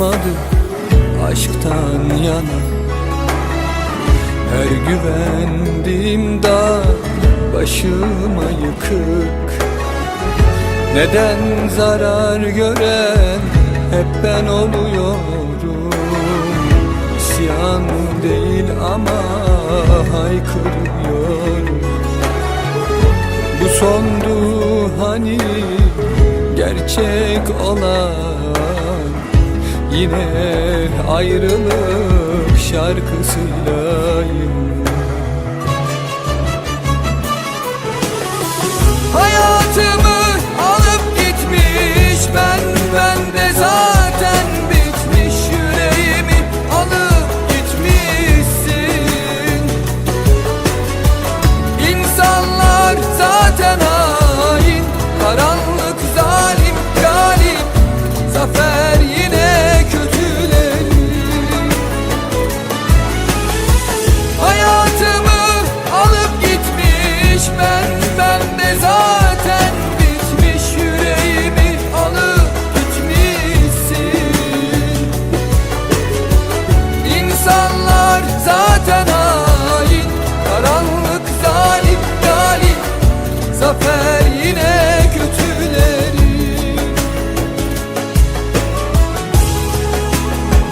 kalmadı aşktan yana. Her güvendiğim başıma yıkık. Neden zarar gören hep ben oluyorum? İsyan değil ama haykırıyorum. Bu sondu hani gerçek olan Yine ayrılık şarkısıylayım Hayatımı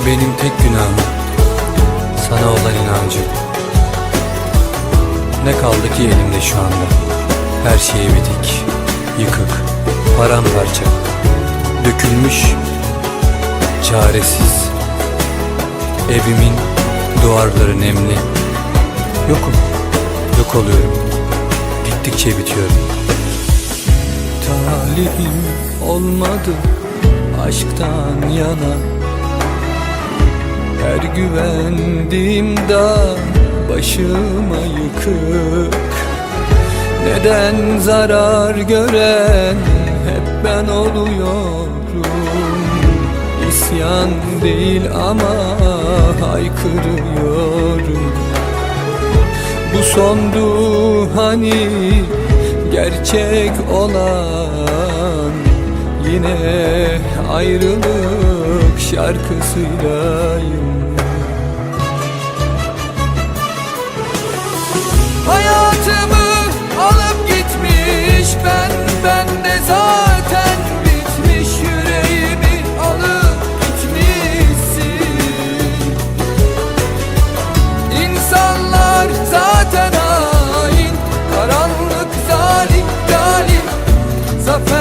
Benim tek günahım. Sana olan inancım. Ne kaldı ki elimde şu anda? Her şey bitik Yıkık Paramparça Dökülmüş Çaresiz. Evimin duvarları nemli. Yokum Yok oluyorum. Gittikçe bitiyorum. Talihim olmadı Aşktan yana her güvendiğim dağ başıma yıkık. Neden zarar gören hep ben oluyorum? İsyan değil ama haykırıyorum. Bu sondu hani gerçek olan Yine ayrılık aşık şarkısıylayım Hayatımı alıp gitmiş ben Ben de zaten bitmiş. Yüreğimi alıp gitmişsin. İnsanlar zaten hain Karanlık zalim zalim. Zafer